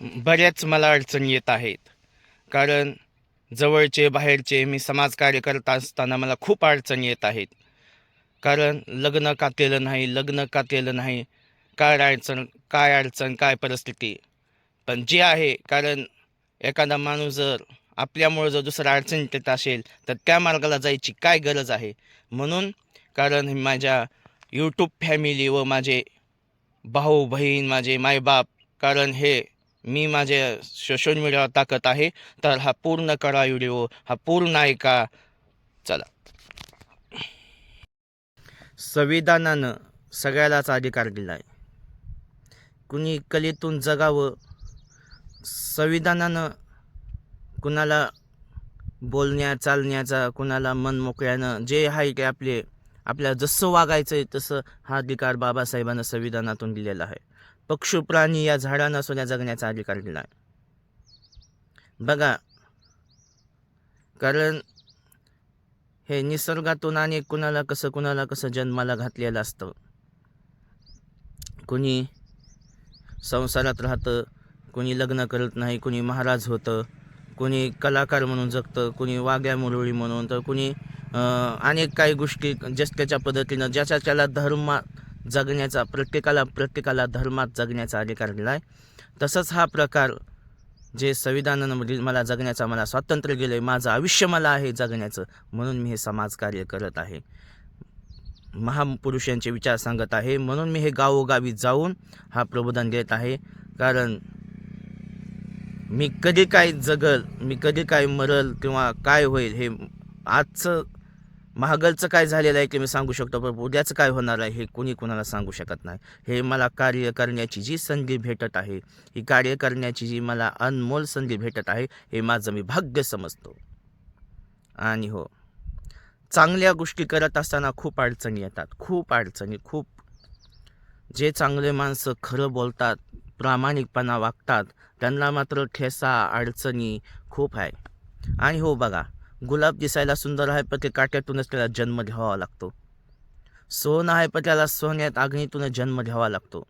बऱ्याच मला अडचणी येत आहेत. कारण जवळचे बाहेरचे मी समाजकार्य करत असताना मला खूप अडचणी येत आहेत. कारण लग्न का केलं नाही लग्न का केलं नाही काय अडचण काय अडचण काय परिस्थिती. पण जे आहे कारण एखादा माणूस जर आपल्यामुळं जर दुसरा अडचण येत असेल तर त्या मार्गाला जायची काय गरज आहे? म्हणून कारण माझ्या यूट्यूब फॅमिली व माझे भाऊ बहीण माझे मायबाप कारण हे मी माझे सोशल मीडियावर टाकत आहे तर हा पूर्ण करा व्हिडिओ हा पूर्ण ऐका. चला. संविधानानं सगळ्यालाच अधिकार दिला आहे. कुणी कलेतून जगावं संविधानानं कुणाला बोलण्या चालण्याचा कुणाला मन मोकळ्यानं जे आहे ते आपले आपल्याला जसं वागायचं आहे तसं हा अधिकार बाबासाहेबांना संविधानातून दिलेला आहे. पक्षी प्राणी या झाडांना सुद्धा जगण्याचा अधिकार दिला आहे. बघा कारण हे निसर्गातून आणि कुणाला कसं कुणाला कसं जन्माला घातलेलं असतं? कुणी संसारात राहतं कुणी लग्न करत नाही कुणी महाराज होतं कुणी कलाकार म्हणून जगतं कुणी वाघ्या मुरळी म्हणून तर कुणी अनेक काही गोष्टी जस त्याच्या पद्धतीनं ज्याच्या त्याला धर्मा जगण्याचा प्रत्येकाला प्रत्येकाला धर्मात जगण्याचा अधिकार दिला आहे तसंच हा प्रकार जे संविधानामध्ये मला जगण्याचा मला स्वातंत्र्य गेलं आहे माझं आयुष्य मला आहे जगण्याचं म्हणून मी हे समाजकार्य करत आहे. महापुरुषांचे विचार सांगत आहे म्हणून मी हे गावोगावी जाऊन हा प्रबोधन देत आहे. कारण मी कधी काय जगल मी कधी काय मरल किंवा काय होईल हे आजचं महागलचं काय झालेलं आहे की मी सांगू शकतो पण उद्याचं काय होणार आहे हे कोणी कोणाला सांगू शकत नाही. हे मला कार्य करण्याची जी संधी भेटत आहे ही कार्य करण्याची जी मला अनमोल संधी भेटत आहे हे माझं मी भाग्य समजतो. आणि हो चांगल्या गोष्टी करत असताना खूप अडचणी येतात खूप अडचणी खूप. जे चांगले माणसं खरं बोलतात प्रामाणिकपणा वागतात त्यांना मात्र ठेसा अडचणी खूप आहे. आणि हो बघा गुलाब दिसायला सुंदर आहे पण ते काट्यातूनच त्याला जन्म घ्यावा लागतो. सोनं आहे पण त्याला सोन्यात अग्नीतूनच जन्म घ्यावा लागतो.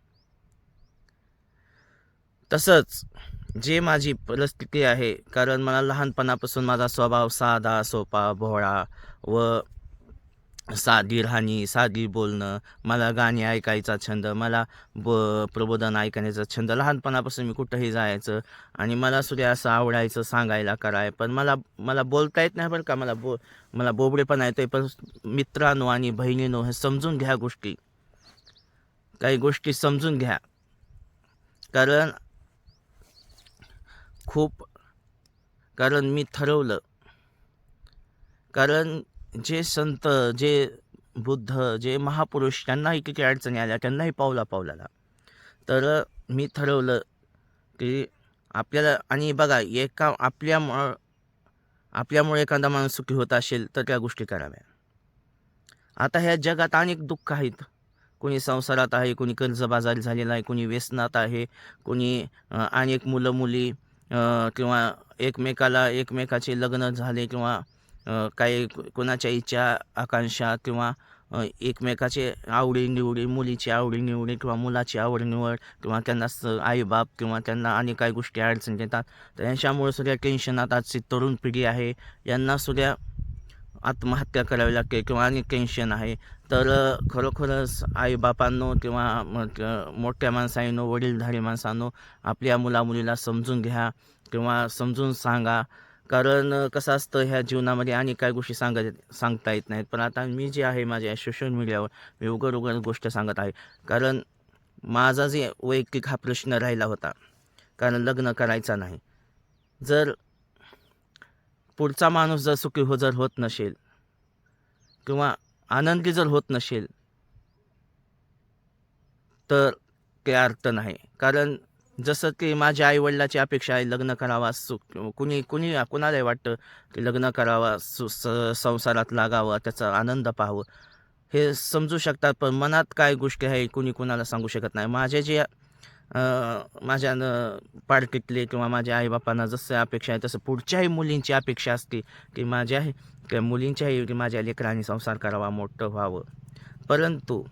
तसंच जे माझी परिस्थिती आहे कारण मला लहानपणापासून माझा स्वभाव साधा सोपा भोळा व साधी राहणी साधी बोलणं मला गाणी ऐकायचा छंद मला ब प्रबोधन ऐकण्याचा छंद. लहानपणापासून मी कुठंही जायचं आणि मला सुद्धा असं आवडायचं सांगायला कराय पण मला मला बोलता येत नाही बरं का. मला बो मला बोबडे पण येतोय. पण मित्रांनो आणि बहिणीनो हे समजून घ्या गोष्टी. काही गोष्टी समजून घ्या. कारण खूप कारण मी ठरवलं. कारण जे संत जे बुद्ध जे महापुरुष त्यांनाही किती अडचणी आल्या त्यांनाही पावला पावलाला. तर मी ठरवलं की आपल्याला आणि बघा एका आपल्यामुळं आपल्यामुळे एखादा माणूस सुखी होत असेल तर त्या गोष्टी कराव्या. आता ह्या जगात अनेक दुःख आहेत. कोणी संसारात आहे कोणी कर्जबाजारी झालेला आहे कोणी व्यसनात आहे कोणी अनेक मुलं मुली किंवा एकमेकाला एकमेकाचे लग्न झाले किंवा काही कोणाच्या इच्छा आकांक्षा किंवा एकमेकाचे आवडीनिवडी मुलीची आवडीनिवडी किंवा मुलाची आवडनिवड किंवा त्यांना स आईबाप किंवा त्यांना आणि काही गोष्टी अडचणी येतात तर यांच्यामुळे सुद्धा टेन्शनात आजची तरुण पिढी आहे. यांना सुद्धा आत्महत्या करावी लागते किंवा आणि टेन्शन आहे. तर खरोखरच आईबापांनो किंवा मोठ्या माणसांनो वडीलधारी माणसांनो आपल्या मुलामुलीला समजून घ्या किंवा समजून सांगा. कारण कसं असतं ह्या जीवनामध्ये आणि काही गोष्टी सांगत सांगता येत नाहीत. पण आता मी जे आहे माझ्या सोशल मीडियावर मी उघड उघड गोष्ट सांगत आहे. कारण माझा जे वैयक्तिक हा प्रश्न राहिला होता कारण लग्न करायचा नाही. जर पुढचा माणूस जर सुखी हो जर होत नसेल किंवा आनंदी जर होत नसेल तर ते अर्थ नाही. कारण जसं की माझ्या आईवडिलाची अपेक्षा आहे लग्न करावा सु कुणी कुणी कुणालाही वाटतं की लग्न करावा सु स संसारात लागावं त्याचा आनंद पाहावं. हे समजू शकतात पण मनात काय गोष्टी आहे कुणी कुणाला सांगू शकत नाही. माझे जे माझ्या न- पार्टीतले किंवा माझ्या आईबापांना जसं अपेक्षा आहे तसं पुढच्याही मुलींची अपेक्षा असते की माझ्या त्या मुलींच्याही की माझ्या लेकरांनी संसार करावा मोठं व्हावं. परंतु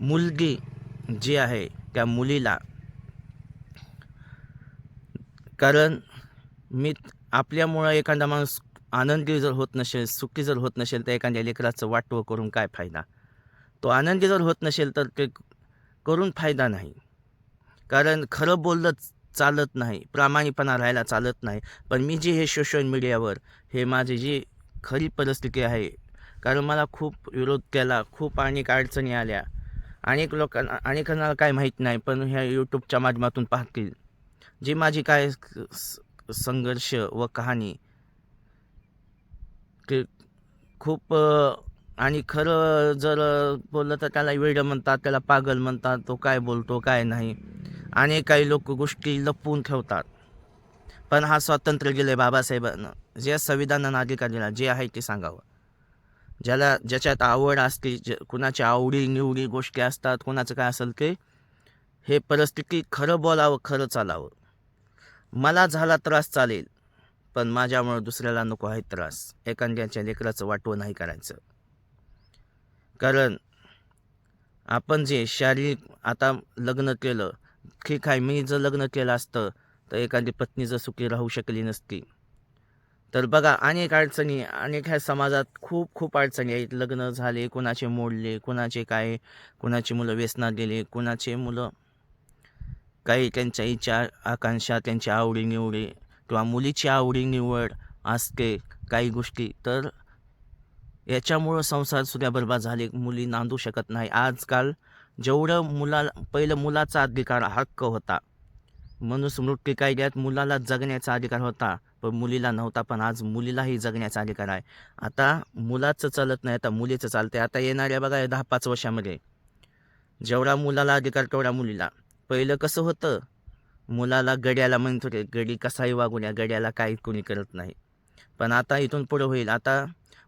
मुलगी जी आहे त्या मुलीला कारण मी आपल्यामुळं एखादा माणूस आनंदी जर होत नसेल सुखी जर होत नसेल तर एखाद्या लेकराचं वाटवं करून काय फायदा? तो आनंदी जर होत नसेल तर ते करून फायदा नाही. कारण खरं बोललं चालत नाही प्रामाणिकपणा राहायला चालत नाही. पण मी जे हे सोशल मीडियावर हे माझी जी खरी परिस्थिती आहे कारण मला खूप विरोध केला खूप अनेक अडचणी आल्या. अनेक लोकांना अनेकांना काय माहीत नाही पण ह्या यूट्यूबच्या माध्यमातून पाहतील. जी माझी काय स- संघर्ष व कहाणी ते खूप आणि खरं जर बोललं तर त्याला वेळ म्हणतात त्याला पागल म्हणतात तो काय बोलतो काय नाही. आणि काही लोक गोष्टी लपवून ठेवतात. पण हा स्वातंत्र्य गेले बाबासाहेबांना जे संविधानानं अधिकार दिला जे आहे ते सांगावं. ज्याला ज्याच्यात आवड असते ज कुणाच्या आवडी निवडी गोष्टी असतात कुणाचं काय असेल ते हे परिस्थिती खरं बोलावं खरं चालावं. मला झाला त्रास चालेल पण माझ्यामुळं दुसऱ्याला नको आहे त्रास. एखाद्याच्या लेकराचं वाटवं नाही करायचं. कारण आपण जे शारीरिक आता लग्न केलं ठीक आहे मी जर लग्न केलं असतं तर एखादी पत्नी जर सुखी राहू शकली नसती. तर बघा अनेक अडचणी अनेक ह्या समाजात खूप खूप अडचणी आहेत. लग्न झाले कुणाचे मोडले कुणाचे काय कुणाची मुलं व्यसनात गेले कुणाचे मुलं काही त्यांच्या इच्छा आकांक्षा त्यांच्या आवडीनिवडी किंवा मुलीची आवडीनिवड असते काही गोष्टी तर याच्यामुळं संसारसुद्धा बरबाद झाले. मुली नांदू शकत नाही. आजकाल जेवढं मुलाला पहिलं मुलाचा अधिकार हक्क होता. मनुस्मृती कायद्यात मुलाला जगण्याचा अधिकार होता पण मुलीला नव्हता पण आज मुलीलाही जगण्याचा अधिकार आहे. आता मुलाचं चालत नाही आता मुलीचं चालतं आता येणाऱ्या बघा दहा पाच वर्षामध्ये. जेवढा मुलाला अधिकार तेवढा मुलीला. पहिलं कसं होतं? मुलाला गड्याला म्हणत होते गडी कसाही वागू द्या गड्याला काही कोणी करत नाही. पण आता इथून पुढं होईल. आता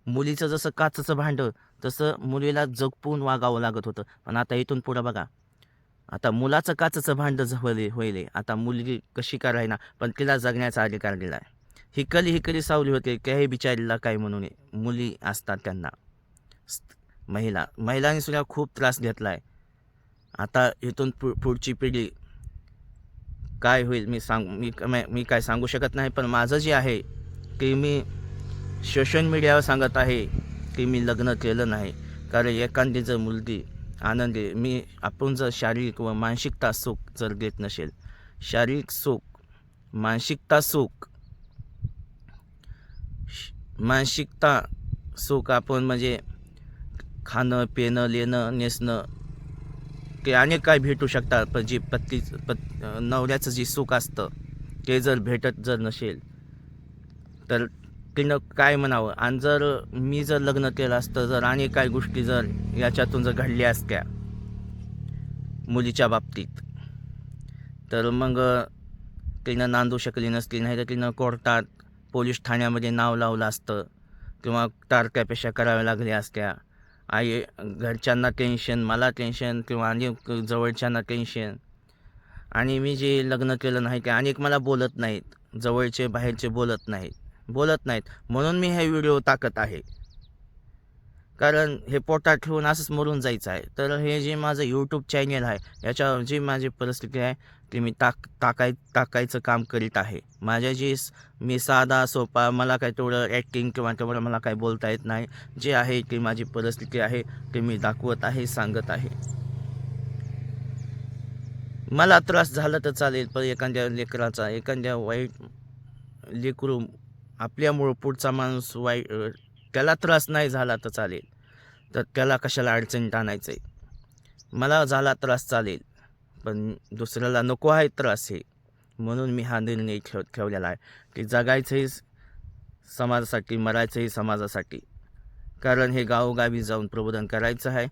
मुलीचं जसं काचचं भांडं तसं मुलीला जगपून वागावं लागत होतं. पण आता इथून पुढं बघा. आता मुलाचं काचचं भांडं होईल होईल आता मुलगी कशी का राहीना? पण तिला जगण्याचा अधिकार दिला आहे हिकली हिकली सावली होते काही बिचारीला काय म्हणून मुली असतात त्यांना. महिला महिलांनी सुद्धा खूप त्रास घेतला आहे आता इथून पु पुढची पिढी काय होईल मी सांग मी मी- काय सांगू शकत नाही पण माझं जे आहे की मी सोशल मीडियावर सांगत आहे की मी लग्न केलं नाही. कारण एखादी जर मुलगी आनंदी मी आपण जर शारीरिक व मानसिकता सुख जर घेत नसेल शारीरिक सुख मानसिकता सुख श- मानसिकता सुख आपण म्हणजे खाणं पिणं लेणं नेसणं की अनेक काय भेटू शकतात पण जी पत्नी पत नवऱ्याचं जे सुख असतं ते जर भेटत जर नसेल तर तिनं काय म्हणावं? आणि जर मी जर लग्न केलं असतं जर अनेक काही गोष्टी जर याच्यातून जर घडल्या असत्या मुलीच्या बाबतीत तर मग तिनं नांदू शकली नसती नाही तर तिनं कोर्टात पोलीस ठाण्यामध्ये नाव लावलं असतं किंवा तारक्यापेक्षा कराव्या लागल्या असत्या आई घरच्यांना टेन्शन मला टेन्शन किंवा अनेक जवळच्यांना टेन्शन आणि मी जे लग्न केलं नाही ते अनेक मला बोलत नाहीत. जवळचे बाहेरचे बोलत नाहीत. बोलत नाहीत. म्हणून मी हे व्हिडिओ टाकत आहे. कारण हे पोटात ठेवून असंच मरून जायचं आहे. तर हे जे माझं यूट्यूब चॅनल आहे याच्यावर जी माझी परिस्थिती आहे ती मी टाक टाकाय टाकायचं काम करीत आहे. माझ्या जी मी साधा सोपा मला काय तेवढं ॲक्टिंग किंवा तेवढं मला काय बोलता येत नाही जे आहे ती माझी परिस्थिती आहे ते मी दाखवत आहे सांगत आहे. मला त्रास झाला तर चालेल पण एखाद्या लेकराचा एखाद्या वाईट लेकरू आपल्यामुळं पुढचा माणूस वाईट त्याला त्रास नाही झाला तर चालेल. तर त्याला कशाला अडचणीत आणायचं आहे मला झाला त्रास चालेल पण दुसऱ्याला नको आहे त्रास हे. म्हणून मी हा निर्णय ठेव ठेवलेला आहे की जगायचंही समाजासाठी मरायचंही समाजासाठी. कारण हे गावोगावी जाऊन प्रबोधन करायचं आहे.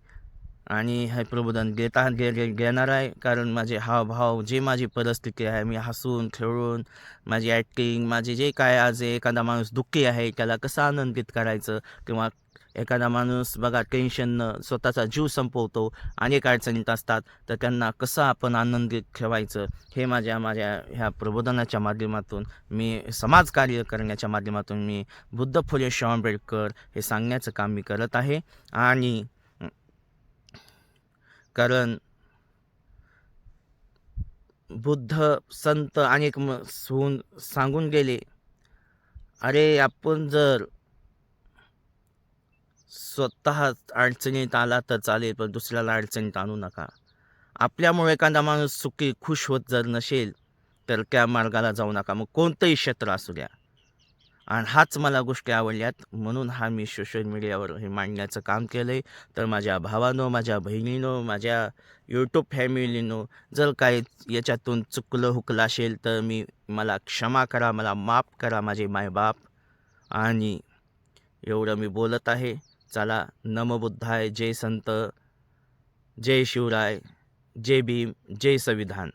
आणि हे प्रबोधन देता घे घे- घेणार आहे. कारण माझे हावभाव जे माझी परिस्थिती आहे मी हसून खेळून माझी ॲक्टिंग माझे जे काय आज एखादा माणूस दुःखी आहे त्याला कसं आनंदित करायचं? किंवा एखादा माणूस बघा टेन्शननं स्वतःचा जीव संपवतो अनेक अडचणीत असतात तर त्यांना कसं आपण आनंदित ठेवायचं? हे माझ्या माझ्या ह्या प्रबोधनाच्या माध्यमातून मी समाजकार्य करण्याच्या माध्यमातून मी बुद्ध फुले आंबेडकर हे सांगण्याचं काम मी करत आहे. आणि कारण बुद्ध संत अनेक म होऊन सांगून गेले अरे आपण जर स्वतः अडचणीत आला तर चालेल पण दुसऱ्याला अडचणीत आणू नका. आपल्यामुळे एखादा माणूस सुखी खुश होत जर नसेल तर त्या मार्गाला जाऊ नका. मग कोणतंही क्षेत्र असू द्या. आणि हाच मला गोष्टी आवडल्यात. म्हणून हा मी सोशल मीडियावर हे मांडण्याचं काम केलं आहे तर माझ्या भावानं माझ्या बहिणीनं माझ्या यूट्यूब फॅमिलीनो जर काही याच्यातून चुकलं हुकलं असेल तर मी मला क्षमा करा मला माफ करा माझे मायबाप. आणि एवढं मी बोलत आहे. चला नमबुद्धाय जय संत जय शिवराय जय भीम जय संविधान.